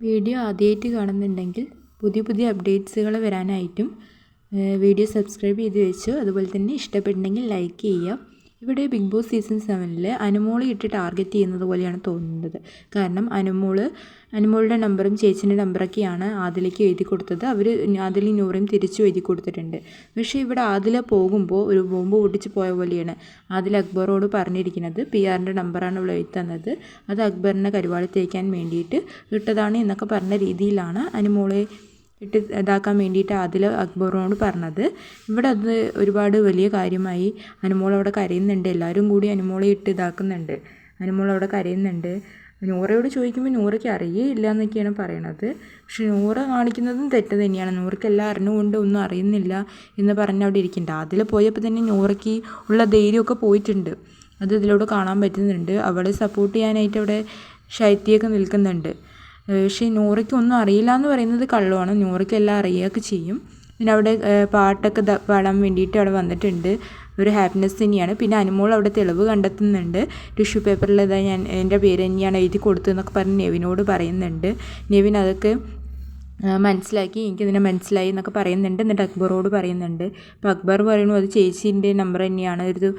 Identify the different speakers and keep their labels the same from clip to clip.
Speaker 1: Video ആദ്യമായിട്ട് കാണുന്നുണ്ടെങ്കിൽ പുതിയ പുതിയ അപ്ഡേറ്റ്സുകൾ വരാനായിട്ടും വീഡിയോ സബ്സ്ക്രൈബ് ചെയ്ത് വെച്ചു. അതുപോലെ തന്നെ ഇഷ്ടപ്പെട്ടിട്ടുണ്ടെങ്കിൽ ലൈക്ക് ചെയ്യുക. ഇവിടെ ബിഗ് ബോസ് സീസൺ സെവനിൽ അനുമോളെ ഇട്ട് ടാർഗറ്റ് ചെയ്യുന്നത് പോലെയാണ് തോന്നുന്നത്. കാരണം അനുമോൾ അനുമോളുടെ നമ്പറും ചേച്ചിന്റെ നമ്പറൊക്കെയാണ് ആദിലേക്ക് എഴുതി കൊടുത്തത്. അവർ ആദിലി നൂറയും തിരിച്ചു എഴുതി കൊടുത്തിട്ടുണ്ട്. പക്ഷേ ഇവിടെ ആദില പോകുമ്പോൾ ഒരു ബോംബ് പൊട്ടിച്ച് പോയ പോലെയാണ് ആദിൽ അക്ബറോട് പറഞ്ഞിരിക്കുന്നത്. പി ആറിന്റെ നമ്പറാണ് ഇവിടെ എഴുതി തന്നത്. അത് അക്ബറിനെ കരുവാളി തേക്കാൻ വേണ്ടിയിട്ട് ഇട്ടതാണ് എന്നൊക്കെ പറഞ്ഞ രീതിയിലാണ് അനുമോളെ ഇട്ട് ഇതാക്കാൻ വേണ്ടിയിട്ട് ആദിൽ അക്ബറിനോട് പറഞ്ഞത്. ഇവിടെ അത് ഒരുപാട് വലിയ കാര്യമായി. അനുമോൾ അവിടെ കരയുന്നുണ്ട്. എല്ലാവരും കൂടി അനുമോളെ ഇട്ട് ഇതാക്കുന്നുണ്ട്. അനുമോൾ അവിടെ കരയുന്നുണ്ട്. നൂറയോട് ചോദിക്കുമ്പോൾ നൂറയ്ക്ക് അറിയേയില്ല എന്നൊക്കെയാണ് പറയണത്. പക്ഷെ നൂറ കാണിക്കുന്നതും തെറ്റ് തന്നെയാണ്. നൂറയ്ക്കെല്ലാം അറിഞ്ഞുകൊണ്ട് ഒന്നും അറിയുന്നില്ല എന്ന് പറഞ്ഞ് അവിടെ ഇരിക്കുന്നുണ്ട്. അതിൽ പോയപ്പോൾ തന്നെ നൂറയ്ക്ക് ഉള്ള ധൈര്യമൊക്കെ പോയിട്ടുണ്ട്. അത് ഇതിലൂടെ കാണാൻ പറ്റുന്നുണ്ട്. അവളെ സപ്പോർട്ട് ചെയ്യാനായിട്ട് അവിടെ ശൈത്യൊക്കെ നിൽക്കുന്നുണ്ട്. പക്ഷേ നൂറയ്ക്ക് ഒന്നും അറിയില്ല എന്ന് പറയുന്നത് കള്ളമാണ്. നൂറയ്ക്ക് എല്ലാം അറിയുകയൊക്കെ ചെയ്യും. പിന്നെ അവിടെ പാട്ടൊക്കെ പാടാൻ വേണ്ടിയിട്ട് അവിടെ വന്നിട്ടുണ്ട്. ഒരു ഹാപ്പിനെസ് തന്നെയാണ്. പിന്നെ അനുമോൾ അവിടെ തെളിവ് കണ്ടെത്തുന്നുണ്ട്. ടിഷ്യൂ പേപ്പറിൽ ഇതാ ഞാൻ എന്റെ പേര് തന്നെയാണ് എഴുതി കൊടുത്തതെന്നൊക്കെ പറഞ്ഞ് നെവിനോട് പറയുന്നുണ്ട്. നെവിൻ അതൊക്കെ മനസ്സിലാക്കി എനിക്കിതിനെ മനസ്സിലായി എന്നൊക്കെ പറയുന്നുണ്ട്. എന്നിട്ട് അക്ബറോട് പറയുന്നുണ്ട്. അപ്പോൾ അക്ബർ പറയുന്നു അത് ചേച്ചീന്റെ നമ്പർ തന്നെയാണ്. ഒരു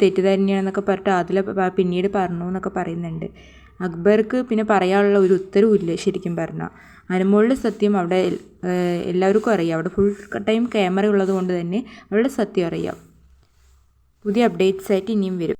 Speaker 1: തെറ്റ് തന്നെയാണെന്നൊക്കെ പറഞ്ഞിട്ട് അതിൽ പിന്നീട് പറഞ്ഞു എന്നൊക്കെ പറയുന്നുണ്ട്. അക്ബർക്ക് പിന്നെ പറയാനുള്ള ഒരു ഉത്തരവുമില്ല ശരിക്കും പറഞ്ഞാൽ അനുമോളുടെ സത്യം അവിടെ എല്ലാവർക്കും അറിയാം. അവിടെ ഫുൾ ടൈം ക്യാമറ ഉള്ളത് കൊണ്ട് തന്നെ അവളുടെ സത്യം അറിയാം. പുതിയ അപ്ഡേറ്റ്സ് ആയിട്ട് ഇനിയും വരും.